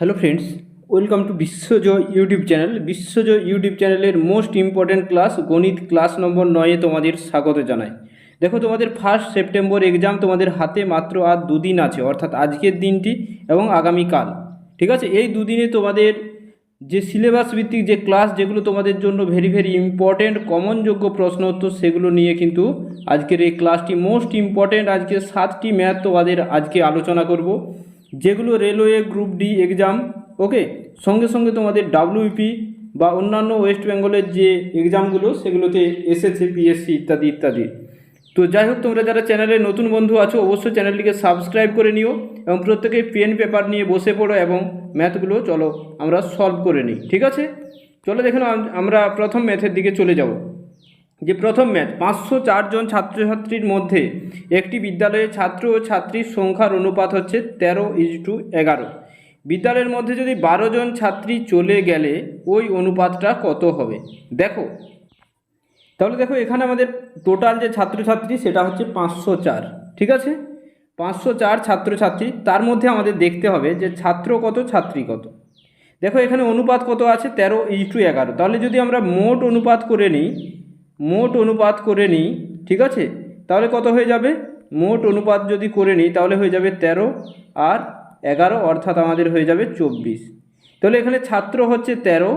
Hello friends welcome to Biswajoy YouTube channel Biswajoy YouTube চ্যানেলের most important class গণিত class number নয়ে তোমাদের স্বাগত জানাই। দেখো তোমাদের ফার্স্ট সেপ্টেম্বর এক্সাম তোমাদের হাতে মাত্র আর দুদিন আছে, অর্থাৎ আজকের দিনটি এবং আগামীকাল ঠিক আছে? এই দুদিনে তোমাদের যে সিলেবাস ভিত্তিক যে ক্লাস যেগুলো তোমাদের জন্য ভেরি ভেরি ইম্পর্ট্যান্ট কমনযোগ্য প্রশ্ন উত্তর সেগুলো নিয়ে কিন্তু আজকের এই ক্লাসটি মোস্ট ইম্পর্ট্যান্ট আজকে সাতটি ম্যাথ তোমাদের আজকে আলোচনা করব। যেগুলো railway group D exam, okay? সঙ্গে সঙ্গে তোমাদের ডাব্লিউপি বা অন্যান্য ওয়েস্ট বেঙ্গলের যে এক্সামগুলো, সেগুলোতে এসেছে পিএসসি ইত্যাদি ইত্যাদি। তো যাই হোক, তোমরা যারা চ্যানেলে নতুন বন্ধু আছো, অবশ্যই চ্যানেলটিকে সাবস্ক্রাইব করে নিও এবং প্রত্যেকেই পেন পেপার নিয়ে বসে পড়ো এবং ম্যাথগুলো চলো আমরা সলভ করে নিই, ঠিক আছে? চলো দেখুন আমরা প্রথম ম্যাথের দিকে চলে যাব। যে প্রথম ম্যাথ, পাঁচশো চারজন ছাত্রছাত্রীর মধ্যে একটি বিদ্যালয়ে ছাত্র ও ছাত্রীর সংখ্যার অনুপাত হচ্ছে তেরো ইজ টু এগারো। বিদ্যালয়ের মধ্যে যদি বারো জন ছাত্রী চলে গেলে ওই অনুপাতটা কত হবে? দেখো। তাহলে দেখো এখানে আমাদের টোটাল যে ছাত্রছাত্রী সেটা হচ্ছে পাঁচশো চার, ঠিক আছে? পাঁচশো চার ছাত্রছাত্রী, তার মধ্যে আমাদের দেখতে হবে যে ছাত্র কত, ছাত্রী কত। দেখো এখানে অনুপাত কত আছে? তেরো ইজ টু এগারো। তাহলে যদি আমরা মোট অনুপাত করে নিই মোট অনুপাত করে নিই, ঠিক আছে? তাহলে কত হয়ে যাবে? মোট অনুপাত যদি করে নিই, তাহলে হয়ে যাবে তেরো আর এগারো, অর্থাৎ আমাদের হয়ে যাবে চব্বিশ। তাহলে এখানে ছাত্র হচ্ছে তেরো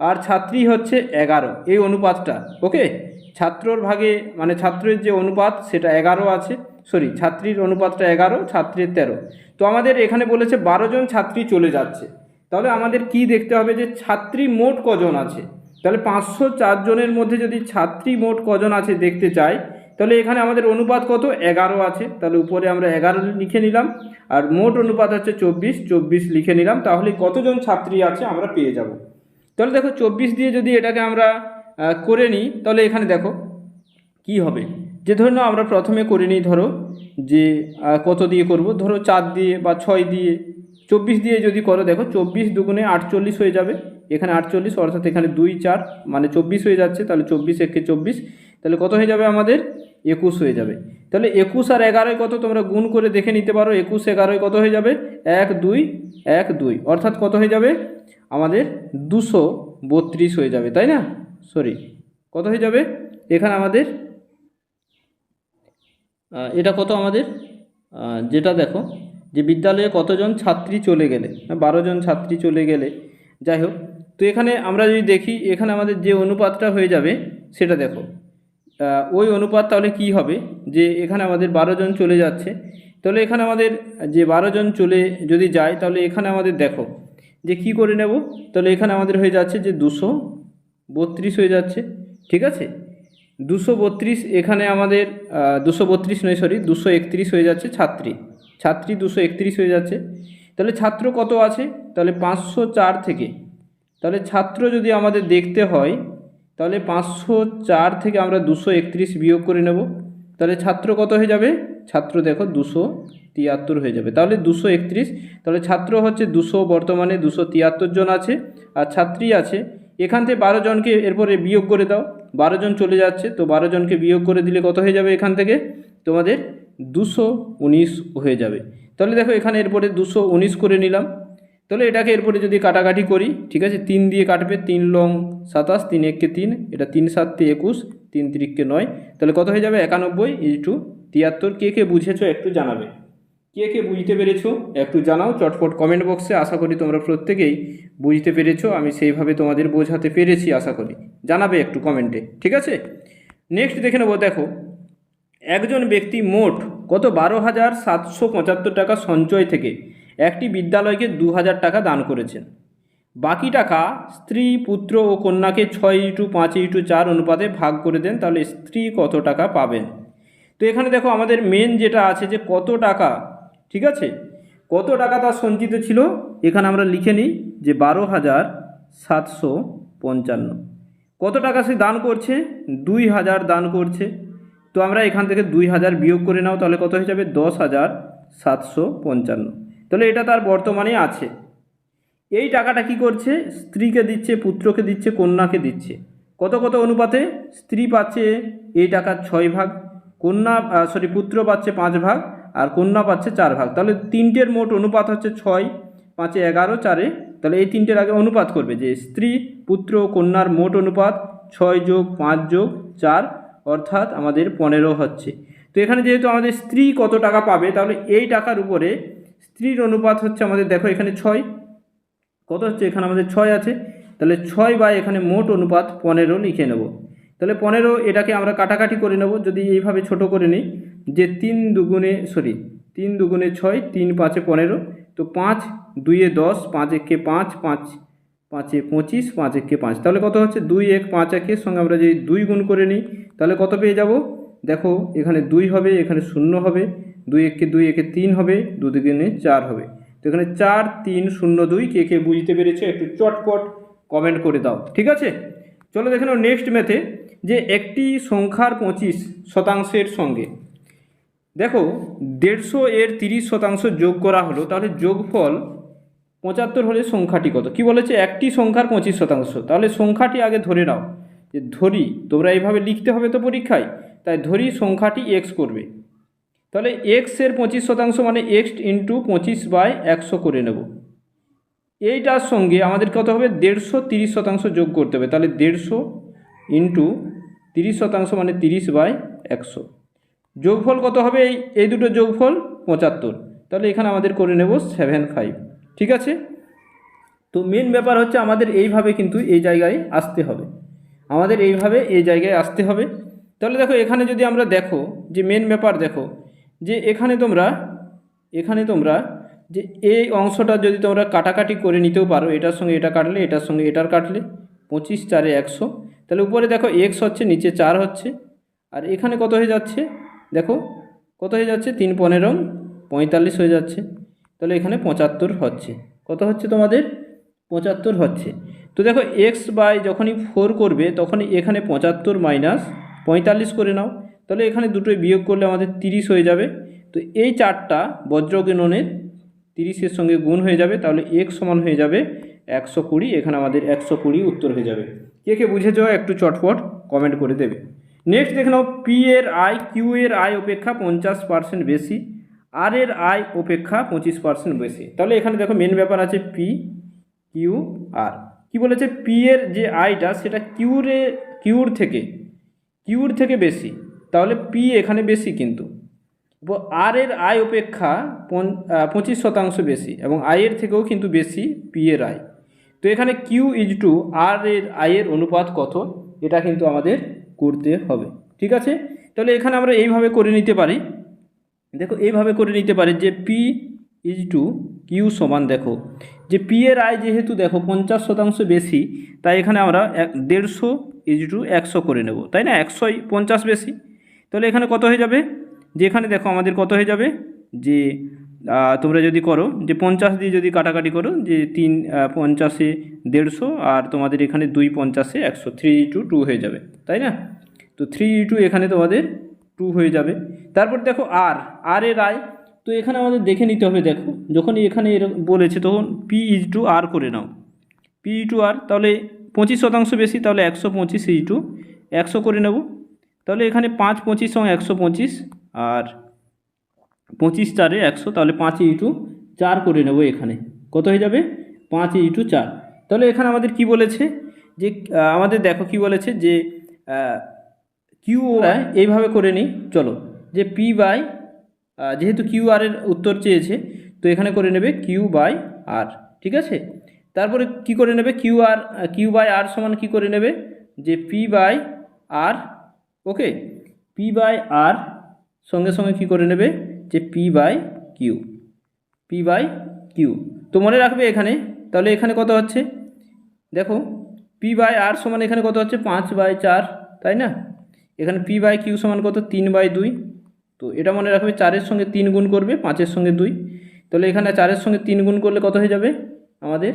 আর ছাত্রী হচ্ছে এগারো, এই অনুপাতটা, ওকে? ছাত্রর ভাগে মানে ছাত্রের যে অনুপাত, সেটা এগারো আছে, সরি, ছাত্রীর অনুপাতটা এগারো, ছাত্রীর তেরো। তো আমাদের এখানে বলেছে বারো জন ছাত্রী চলে যাচ্ছে। তাহলে আমাদের কি দেখতে হবে যে ছাত্রী মোট কজন আছে? তাহলে পাঁচশো চারজনের মধ্যে যদি ছাত্রী মোট কজন আছে দেখতে চাই, তাহলে এখানে আমাদের অনুপাত কত? এগারো আছে। তাহলে উপরে আমরা এগারো লিখে নিলাম। আর মোট অনুপাত হচ্ছে চব্বিশ। চব্বিশ লিখে নিলাম। তাহলে কতজন ছাত্রী আছে আমরা পেয়ে যাব। তাহলে দেখো চব্বিশ দিয়ে যদি এটাকে আমরা করে নিই, তাহলে এখানে দেখো কি হবে? যে ধরো আমরা প্রথমে করে নিই ধরো যে কত দিয়ে করব? ধরো চার দিয়ে বা ছয় দিয়ে। চব্বিশ দিয়ে যদি করো দেখো, চব্বিশ দুগুণে আটচল্লিশ হয়ে যাবে। এখানে আটচল্লিশ, অর্থাৎ এখানে দুই চার মানে চব্বিশ হয়ে যাচ্ছে, তাহলে চব্বিশ, একে চব্বিশ, তাহলে কত হয়ে যাবে আমাদের? একুশ হয়ে যাবে। তাহলে একুশ আর এগারোয় কত? তোমরা গুণ করে দেখে নিতে পারো, একুশ, এগারোয় কত হয়ে যাবে? এক, দুই এক, দুই, অর্থাৎ কত হয়ে যাবে? আমাদের দুশো বত্রিশ হয়ে যাবে, তাই না? সরি কত হয়ে যাবে? এখানে আমাদের এটা কত আমাদের? যেটা দেখো, যে বিদ্যালয়ে কতজন ছাত্রী চলে গেলে, বারো জন ছাত্রী চলে গেলে, যাই হোক তো এখানে আমরা যদি দেখি, এখানে আমাদের যে অনুপাতটা হয়ে যাবে, সেটা দেখো। ওই অনুপাত তাহলে কি হবে? যে এখানে আমাদের বারো জন চলে যাচ্ছে। তাহলে এখানে আমাদের যে বারো জন চলে যদি যায়, তাহলে এখানে আমাদের দেখো, যে কি করে নেব? তাহলে এখানে আমাদের হয়ে যাচ্ছে যে দুশো বত্রিশ হয়ে যাচ্ছে, ঠিক আছে? দুশো বত্রিশ এখানে আমাদের দুশো বত্রিশ নয় সরি দুশো একত্রিশ হয়ে যাচ্ছে ছাত্রী। ছাত্রী দুশো একত্রিশ হয়ে যাচ্ছে। তাহলে ছাত্র কত আছে? তাহলে পাঁচশো চার থেকে। তাহলে ছাত্র যদি আমাদের দেখতে হয়, তাহলে পাঁচশো চার থেকে আমরা দুশো একত্রিশ বিয়োগ করে নেব। তাহলে ছাত্র কত হয়ে যাবে? ছাত্র দেখো দুশো তিয়াত্তর হয়ে যাবে। তাহলে দুশো একত্রিশ, তাহলে ছাত্র হচ্ছে দুশো বর্তমানে দুশো তিয়াত্তর জন আছে আর ছাত্রী আছে। এখান থেকে বারো জনকে এরপরে বিয়োগ করে দাও। বারো জন চলে যাচ্ছে, তো বারো জনকে বিয়োগ করে দিলে কত হয়ে যাবে এখান থেকে? তোমাদের দুশো উনিশ হয়ে যাবে। তাহলে দেখো এখানে এরপরে দুশো উনিশ করে নিলাম। তাহলে এটাকে এরপরে যদি কাটাকাটি করি, ঠিক আছে? তিন দিয়ে কাটবে, তিন লং সাতাশ, তিন এককে তিন, এটা তিন সাতকে একুশ, তিন তিরিককে নয়। তাহলে কত হয়ে যাবে? একানব্বই ইজ টু তিয়াত্তর। কে কে বুঝেছ একটু জানাবে। কে কে বুঝতে পেরেছ একটু জানাও, চটপট কমেন্ট বক্সে আশা করি তোমরা প্রত্যেকেই বুঝতে পেরেছ, আমি সেইভাবে তোমাদের বোঝাতে পেরেছি, আশা করি। জানাবে একটু কমেন্টে ঠিক আছে? নেক্সট দেখে নেব, দেখো। একজন ব্যক্তি মোট কত? বারো হাজার সাতশো পঁচাত্তর টাকা সঞ্চয় থেকে। একটি বিদ্যালয়কে দু হাজার টাকা দান করেছেন। বাকি টাকা স্ত্রী, পুত্র ও কন্যাকে ছয় ইটু পাঁচ ইটু চার অনুপাতে ভাগ করে দেন, তাহলে স্ত্রী কত টাকা পাবেন? তো এখানে দেখো আমাদের মেন যেটা আছে যে কত টাকা, ঠিক আছে? কত টাকা তার সঞ্চিত ছিল? এখানে আমরা লিখে নিই যে বারো হাজার সাতশো পঞ্চান্ন। কত টাকা সে দান করছে? দুই হাজার দান করছে। তো আমরা এখান থেকে দুই হাজার বিয়োগ করে নাও, তাহলে কত হয়ে যাবে? দশ হাজার সাতশো পঞ্চান্ন। তাহলে এটা তার বর্তমানে আছে। এই টাকাটা কি করছে? স্ত্রীকে দিচ্ছে, পুত্রকে দিচ্ছে, কন্যাকে দিচ্ছে। কত কত অনুপাতে? স্ত্রী পাচ্ছে এই টাকার ছয় ভাগ, কন্যা সরি পুত্র পাচ্ছে পাঁচ ভাগ, আর কন্যা পাচ্ছে চার ভাগ। তাহলে তিনটের মোট অনুপাত হচ্ছে ছয়, পাঁচে এগারো, চারে, তাহলে এই তিনটের আগে অনুপাত করবে যে স্ত্রী, পুত্র, কন্যার মোট অনুপাত ছয় যোগ পাঁচ যোগ চার, অর্থাৎ আমাদের পনেরো হচ্ছে। তো এখানে যেহেতু আমাদের স্ত্রী কত টাকা পাবে, তাহলে এই টাকার উপরে স্ত্রীর অনুপাত হচ্ছে আমাদের, দেখো এখানে ছয়। কত হচ্ছে? এখানে আমাদের ছয় আছে। তাহলে ছয় বা এখানে মোট অনুপাত পনেরো লিখে নেব। তাহলে পনেরো এটাকে আমরা কাটাকাটি করে নেব, যদি এইভাবে ছোট করে নিই, যে তিন দুগুণে সরি তিন দুগুণে ছয়, তিন পাঁচে পনেরো, তো পাঁচ দুইয়ে দশ, পাঁচ একে পাঁচ পাঁচ, পাঁচে পঁচিশ, পাঁচ একে পাঁচ। তাহলে কত হচ্ছে? দুই এক পাঁচ একের সঙ্গে আমরা যদি দুই গুণ করে নিই, তাহলে কত পেয়ে যাব? দেখো এখানে দুই হবে, এখানে শূন্য হবে। দুই একে দুই একে তিন হবে, দু দুগুণে চার হবে। তো এখানে চার, তিন, শূন্য, দুই, কে কে বুঝতে পেরেছে একটু চটপট কমেন্ট করে দাও, ঠিক আছে? চলো দেখে নাও নেক্সট ম্যাথে যে একটি সংখ্যার পঁচিশ শতাংশের সঙ্গে। দেখো, দেড়শো এর তিরিশ শতাংশ যোগ করা হলো, তাহলে যোগফল পঁচাত্তর হলে সংখ্যাটি কত? কি বলেছে? একটি সংখ্যার পঁচিশ শতাংশ। তাহলে সংখ্যাটি আগে ধরে নাও। যে ধরি, তোমরা এইভাবে লিখতে হবে তো পরীক্ষায়, তাই ধরি সংখ্যাটি এক্স করবে। তাহলে এক্সের পঁচিশ শতাংশ মানে এক্স ইন্টু পঁচিশ বাই একশো করে নেব। এইটার সঙ্গে আমাদের কত হবে? দেড়শো তিরিশ শতাংশ যোগ করতে হবে। তাহলে দেড়শো ইন্টু তিরিশ শতাংশ মানে তিরিশ বাই একশো। যোগফল কত হবে? এই এই দুটো যোগফল পঁচাত্তর। তাহলে এখানে আমাদের করে নেব সেভেন ফাইভ ঠিক আছে? তো মেন ব্যাপার হচ্ছে আমাদের এইভাবে কিন্তু এই জায়গায় আসতে হবে। আমাদের এইভাবে এই জায়গায় আসতে হবে। তাহলে দেখো, এখানে যদি আমরা দেখো যে মেন ব্যাপার দেখো যে এখানে তোমরা এখানে তোমরা যে এই অংশটা যদি তোমরা কাটাকাটি করে নিতেও পারো, এটার সঙ্গে এটা কাটলে, এটার সঙ্গে এটার কাটলে, পঁচিশ চারে একশো। তাহলে উপরে দেখো এক্স হচ্ছে, নিচে চার হচ্ছে। আর এখানে কত হয়ে যাচ্ছে? দেখো, কত হয়ে যাচ্ছে? তিন পনেরো, পঁয়তাল্লিশ হয়ে যাচ্ছে। তাহলে এখানে পঁচাত্তর হচ্ছে। কত হচ্ছে তোমাদের? পঁচাত্তর হচ্ছে। তো দেখো এক্স বাই যখনই ফোর করবে, তখনই এখানে পঁচাত্তর মাইনাস পঁয়তাল্লিশ করে নাও। তাহলে এখানে দুটোই বিয়োগ করলে আমাদের তিরিশ হয়ে যাবে। তো এই চারটা বজ্রগণনের তিরিশের সঙ্গে গুণ হয়ে যাবে, তাহলে এক সমান হয়ে যাবে একশো কুড়ি, এখানে আমাদের একশো কুড়ি উত্তর হয়ে যাবে। কে কে বুঝেছ একটু চটপট কমেন্ট করে দেবে। নেক্সট দেখে নাও পি এর আয় কিউ এর আয় অপেক্ষা পঞ্চাশ পার্সেন্ট বেশি আর এর আয় অপেক্ষা পঁচিশ পার্সেন্ট বেশি। তাহলে এখানে দেখো মেন ব্যাপার আছে পি কিউ আর কি বলেছে? পি এর যে আয়টা, সেটা কিউরে কিউর থেকে কিউর থেকে বেশি। তাহলে পি এখানে বেশি কিন্তু। আর এর আয় অপেক্ষা পঁচিশ শতাংশ বেশি এবং আয়ের থেকেও কিন্তু বেশি পি এর আয়। তো এখানে কিউ ইজ টু আর এর আয়ের অনুপাত কত? এটা কিন্তু আমাদের করতে হবে। ঠিক আছে? তাহলে এখানে আমরা এইভাবে করে নিতে পারি। দেখো, এইভাবে করে নিতে পারি যে পি ইজ টু কিউ সমান দেখো। যে পি এর আয় যেহেতু দেখো পঞ্চাশ শতাংশ বেশি, তাই এখানে আমরা দেড়শো ইজ টু একশো করে নেব। তাই না? একশোই পঞ্চাশ বেশি। তাহলে এখানে কত হয়ে যাবে? যে এখানে দেখো আমাদের কত হয়ে যাবে? যে তোমরা যদি করো, যে পঞ্চাশ দিয়ে যদি কাটাকাটি করো, যে তিন পঞ্চাশে দেড়শো আর তোমাদের এখানে দুই পঞ্চাশে একশো থ্রি টু টু হয়ে যাবে, তাই না? তো থ্রি টু এখানে তোমাদের টু হয়ে যাবে। তারপর দেখো আর আর এর আয়, তো এখানে আমাদের দেখে নিতে হবে, দেখো, যখনই এখানে এরকম বলেছে, তখন পি ইজ টু আর করে নাও। পি টু আর তাহলে পঁচিশ শতাংশ বেশি, তাহলে একশো পঁচিশ ই টু একশো করে নেব। তাহলে এখানে পাঁচ পঁচিশ সঙ্গে একশো পঁচিশ আর পঁচিশ চারে একশো, তাহলে পাঁচ ইটু চার করে নেব এখানে। কত হয়ে যাবে? পাঁচ ইটু চার। তাহলে এখানে আমাদের কি বলেছে? যে আমাদের দেখো কি বলেছে যে কিউ এইভাবে করে নিই। চলো, যে পি বাই যেহেতু কিউ আর এর উত্তর চেয়েছে, তো এখানে করে নেবে কিউ বাই আর, ঠিক আছে? তারপরে কি করে নেবে? Q R, Q by R সমান কি করে নেবে? যে P by R okay, P by R সঙ্গে সঙ্গে কী করে নেবে? যে P by Q, P by Q. তো মনে রাখবে এখানে, তাহলে এখানে কত হচ্ছে? দেখো, পি বাই আর সমান এখানে কত হচ্ছে? পাঁচ বাই চার, তাই না? এখানে পি বাই কিউ সমান কত? তিন বাই দুই। তো এটা মনে রাখবে চারের সঙ্গে তিন গুণ করবে, পাঁচের সঙ্গে দুই। তাহলে এখানে চারের সঙ্গে তিন গুণ করলে কত হয়ে যাবে? আমাদের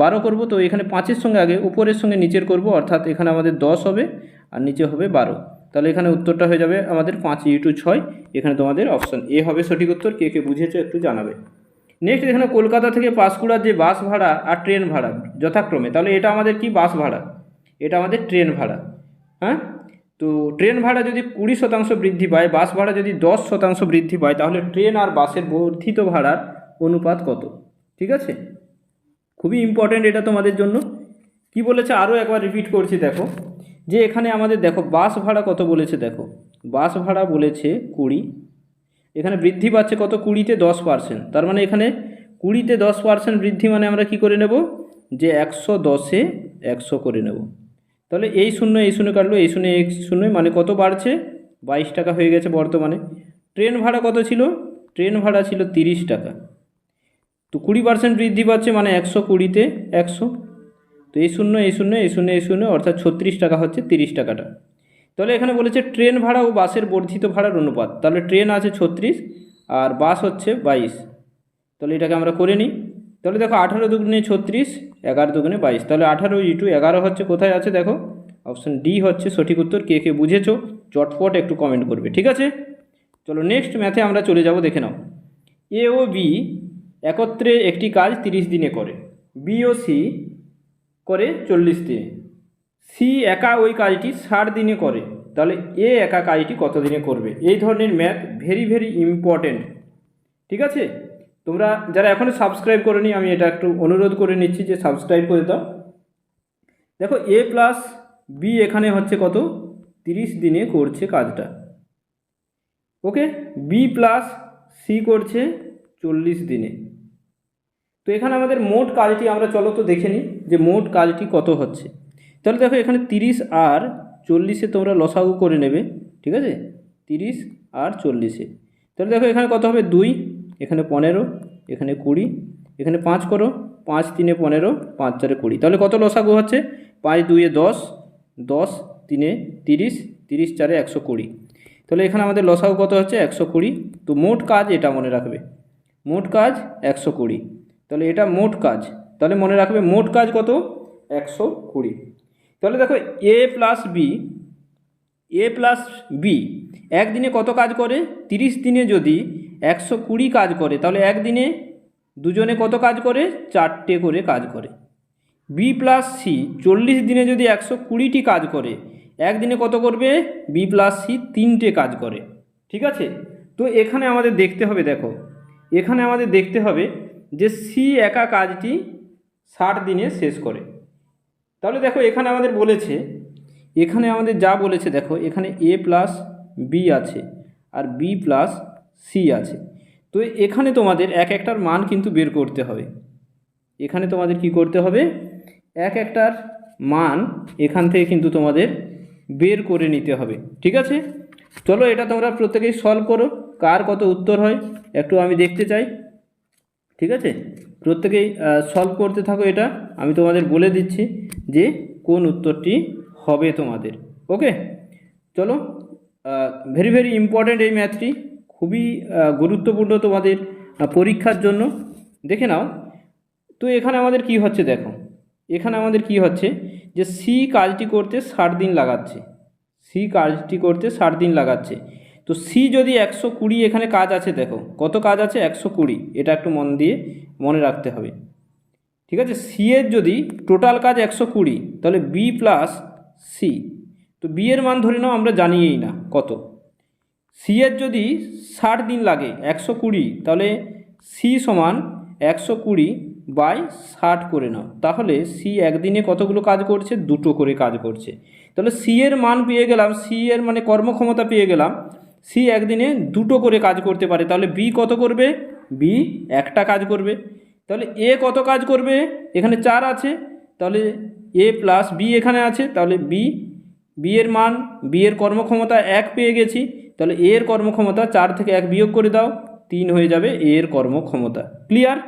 বারো করব। তো এখানে পাঁচের সঙ্গে আগে উপরের সঙ্গে নিচের করব, অর্থাৎ এখানে আমাদের দশ হবে, আর নিচে হবে বারো। তাহলে এখানে উত্তরটা হয়ে যাবে আমাদের পাঁচ ইটু ছয়। এখানে তোমাদের অপশান এ হবে সঠিক উত্তর, কে কে বুঝেছ একটু জানাবে। নেক্সট এখানে কলকাতা থেকে পাঁশকুড়ার যে বাস ভাড়া আর ট্রেন ভাড়া যথাক্রমে, তাহলে এটা আমাদের কি বাস ভাড়া? এটা আমাদের ট্রেন ভাড়া হ্যাঁ? তো ট্রেন ভাড়া যদি কুড়ি শতাংশ বৃদ্ধি পায়, বাস ভাড়া যদি দশ শতাংশ বৃদ্ধি পায়, তাহলে ট্রেন আর বাসের বর্ধিত ভাড়ার অনুপাত কত? ঠিক আছে? খুবই ইম্পর্ট্যান্ট এটা তোমাদের জন্য। কি বলেছে? আরও একবার রিপিট করছি, দেখো। যে এখানে আমাদের দেখো, বাস ভাড়া কত বলেছে দেখো। বাস ভাড়া বলেছে কুড়ি। এখানে বৃদ্ধি পাচ্ছে কত? কুড়িতে দশ পার্সেন্ট তার মানে এখানে কুড়িতে দশ পার্সেন্ট বৃদ্ধি মানে আমরা কি করে নেব? যে একশো দশে একশো করে নেব। তাহলে এই শূন্য এই শূন্য কাটলো, এই শূন্য এই শূন্য মানে কত বাড়ছে? বাইশ টাকা হয়ে গেছে বর্তমানে। ট্রেন ভাড়া কত ছিল? ট্রেন ভাড়া ছিল তিরিশ টাকা। তো কুড়ি পার্সেন্ট বৃদ্ধি পাচ্ছে মানে একশো কুড়িতে একশো। তো এই শূন্য এই শূন্য এই শূন্য এই শূন্য, অর্থাৎ ছত্রিশ টাকা হচ্ছে তিরিশ টাকাটা। তাহলে এখানে বলেছে ট্রেন ভাড়া ও বাসের বর্ধিত ভাড়ার অনুপাত। তাহলে ট্রেন আছে ছত্রিশ আর বাস হচ্ছে বাইশ। তাহলে এটাকে আমরা করে নিই। তাহলে দেখো আঠারো দুগুণে ছত্রিশ, এগারো দুগুণে বাইশ। তাহলে আঠারো ইটু এগারো হচ্ছে, কোথায় আছে দেখো? অপশন ডি হচ্ছে সঠিক উত্তর, কে কে বুঝেছ? চটপট একটু কমেন্ট করবে, ঠিক আছে? চলো নেক্সট ম্যাথে আমরা চলে যাব, দেখে নাও। এ ও বি একত্রে একটি কাজ তিরিশ দিনে করে। বি ও সি করে দিনে। সি একা ওই কাজটি ষাট দিনে করে। তাহলে এ একা কাজটি কত দিনে করবে? এই ধরনের ম্যাথ ভেরি ভেরি ইম্পর্ট্যান্ট ঠিক আছে? তোমরা যারা এখনও সাবস্ক্রাইব করনি, আমি এটা একটু অনুরোধ করে নিচ্ছি যে সাবস্ক্রাইব করে দাও। দেখো এ প্লাস বি এখানে হচ্ছে কত? তিরিশ দিনে করছে কাজটা। ওকে বি প্লাস সি করছে চল্লিশ দিনে। তো এখানে আমাদের মোট কাজটি আমরা, চলো তো দেখে নিই যে মোট কাজটি কত হচ্ছে। তাহলে দেখো এখানে তিরিশ আর চল্লিশে তোমরা লসাগু করে নেবে, ঠিক আছে? তিরিশ আর চল্লিশে। তাহলে দেখো এখানে কত হবে? দুই, এখানে পনেরো, এখানে কুড়ি, এখানে পাঁচ করো, পাঁচ তিনে পনেরো, পাঁচ চারে কুড়ি। তাহলে কত লসাগু হচ্ছে? পাঁচ দুইয়ে দশ দশ তিনে তিরিশ তিরিশ চারে একশো কুড়ি। তাহলে এখানে আমাদের লসাগু কত হচ্ছে? একশো কুড়ি। তো মোট কাজ এটা মনে রাখবে। মোট কাজ একশো কুড়ি। তাহলে এটা মোট কাজ। তাহলে মনে রাখবে মোট কাজ কত? একশো কুড়ি। তাহলে দেখো A plus B A plus B একদিনে কত কাজ করে? তিরিশ দিনে যদি একশো কুড়ি কাজ করে, তাহলে একদিনে দুজনে কত কাজ করে? চারটে করে কাজ করে। বি প্লাস সি চল্লিশ দিনে যদি একশো কুড়িটি কাজ করে, একদিনে কত করবে? বি প্লাস সি তিনটে কাজ করে। ঠিক আছে? তো এখানে আমাদের দেখতে হবে, দেখো। এখানে আমাদের দেখতে হবে যে সি একা কাজটি ষাট দিনে শেষ করে। তাহলে দেখো এখানে আমাদের বলেছে, এখানে আমাদের যা বলেছে দেখো, এখানে এ প্লাস বি আছে আর বি প্লাস সি আছে। তো এখানে তোমাদের এক একটার মান কিন্তু বের করতে হবে। এখানে তোমাদের কি করতে হবে? এক একটার মান এখান থেকে কিন্তু তোমাদের বের করে নিতে হবে। ঠিক আছে? চলো এটা তোমরা প্রত্যেকেই সলভ করো, কার কত উত্তর হয়, একটু আমি দেখতে চাই। ঠিক আছে? প্রত্যেকেই সলভ করতে থাকো এটা। আমি তোমাদের বলে দিচ্ছি যে কোন উত্তরটি হবে তোমাদের। ওকে চলো ভেরি ভেরি ইম্পর্ট্যান্ট এই ম্যাথটি খুবই গুরুত্বপূর্ণ তোমাদের পরীক্ষার জন্য। দেখে নাও। তো এখানে আমাদের কি হচ্ছে দেখো? এখানে আমাদের কি হচ্ছে? যে সি কাজটি করতে ষাট দিন লাগাচ্ছে। সি কাজটি করতে ষাট দিন লাগাচ্ছে। তো সি যদি একশো কুড়ি এখানে কাজ আছে দেখো, কত কাজ আছে? একশো কুড়ি। এটা একটু মন দিয়ে মনে রাখতে হবে। ঠিক আছে? সি এর যদি টোটাল কাজ একশো কুড়ি, তাহলে বি প্লাস সি তো বি এর মান ধরে নাও, আমরা জানিয়েই না কত। সি এর যদি ষাট দিন লাগে, একশো কুড়ি, তাহলে সি সমান একশো কুড়ি বাই ষাট করে নাও। তাহলে সি একদিনে কতগুলো কাজ করছে? দুটো করে কাজ করছে। তাহলে সি এর মান পেয়ে গেলাম সি এর মানে কর্মক্ষমতা পেয়ে গেলাম সি একদিনে দুটো করে কাজ করতে পারে। তাহলে বি কত করবে? বি একটা কাজ করবে। তাহলে এ কত কাজ করবে? এখানে চার আছে। তাহলে এ প্লাস বি এখানে আছে। তাহলে বি বি এর মান, বি এর কর্মক্ষমতা এক পেয়ে গেছি। তাহলে এর কর্মক্ষমতা চার থেকে এক বিয়োগ করে দাও। তিন হয়ে যাবে এ এর কর্মক্ষমতা। ক্লিয়ার?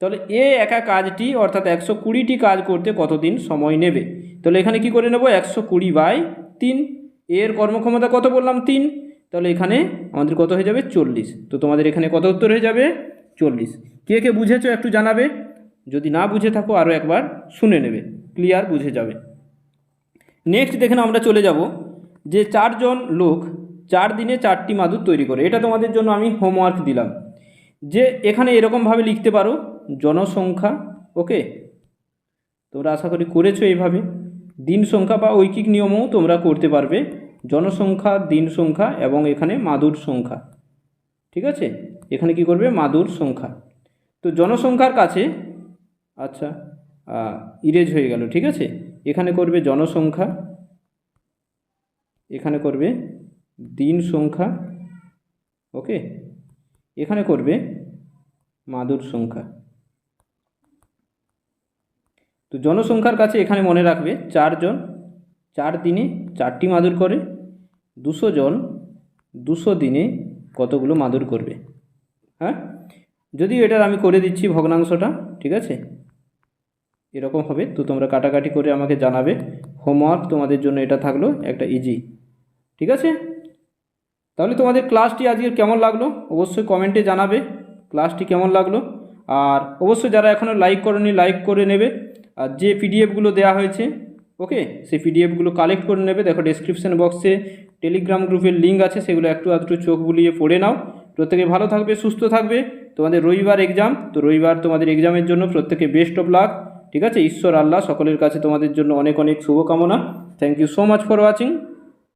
তাহলে এ একা কাজটি, অর্থাৎ একশো কুড়িটি কাজ করতে কতদিন সময় নেবে? তাহলে এখানে কি করে নেব? একশো কুড়ি বাই তিন। এর কর্মক্ষমতা কত বললাম? তিন। তাহলে এখানে আমাদের কত হয়ে যাবে? চল্লিশ। তো তোমাদের এখানে কত উত্তর হয়ে যাবে? চল্লিশ। কে কে বুঝেছ একটু জানাবে? যদি না বুঝে থাকো আরও একবার শুনে নেবে। ক্লিয়ার বুঝে যাবে। নেক্সট দেখে আমরা চলে যাব। যে চারজন লোক চার দিনে চারটি মাদুর তৈরি করে, এটা তোমাদের জন্য আমি হোমওয়ার্ক দিলাম। যে এখানে এরকমভাবে লিখতে পারো, জনসংখ্যা ওকে তোমরা আশা করি করেছ এইভাবে। দিন সংখ্যা বা ঐকিক নিয়মও তোমরা করতে পারবে। জনসংখ্যা, দিন সংখ্যা এবং এখানে মাদুর সংখ্যা। ঠিক আছে? এখানে কি করবে? মাদুর সংখ্যা। তো জনসংখ্যার কাছে আচ্ছা ইরেজ হয়ে গেল, ঠিক আছে? এখানে করবে জনসংখ্যা, এখানে করবে দিন সংখ্যা, ওকে? এখানে করবে মাদুর সংখ্যা। তো জনসংখ্যার কাছে এখানে মনে রাখবে, চারজন চার দিনে চারটি মাদুর করে, দুশো জন দুশো দিনে কতগুলো মাদুর করবে? হ্যাঁ? যদিও এটার আমি করে দিচ্ছি ভগ্নাংশটা, ঠিক আছে? এরকম হবে, তো তোমরা কাটাকাটি করে আমাকে জানাবে। হোমওয়ার্ক তোমাদের জন্য এটা থাকল একটা ইজি ঠিক আছে? তাহলে তোমাদের ক্লাসটি আজকে কেমন লাগল? অবশ্যই কমেন্টে জানাবে ক্লাসটি কেমন লাগল। আর অবশ্যই যারা এখনও লাইক করনি লাইক করে নেবে। আর যে পিডিএফগুলো দেওয়া হয়েছে ওকে সেই পিডিএফগুলো কালেক্ট করে নেবে। দেখো ডেসক্রিপশন বক্সে টেলিগ্রাম গ্রুপের লিঙ্ক আছে, সেগুলো একটু আধটু চোখ বুলিয়ে পড়ে নাও। প্রত্যেকে ভালো থাকবে, সুস্থ থাকবে। তোমাদের রবিবার এক্সাম তো রবিবার তোমাদের এক্সামের জন্য প্রত্যেকে বেস্ট অফ লাক ঠিক আছে? ঈশ্বর, আল্লাহ সকলের কাছে তোমাদের জন্য অনেক অনেক শুভকামনা। Thank you so much for watching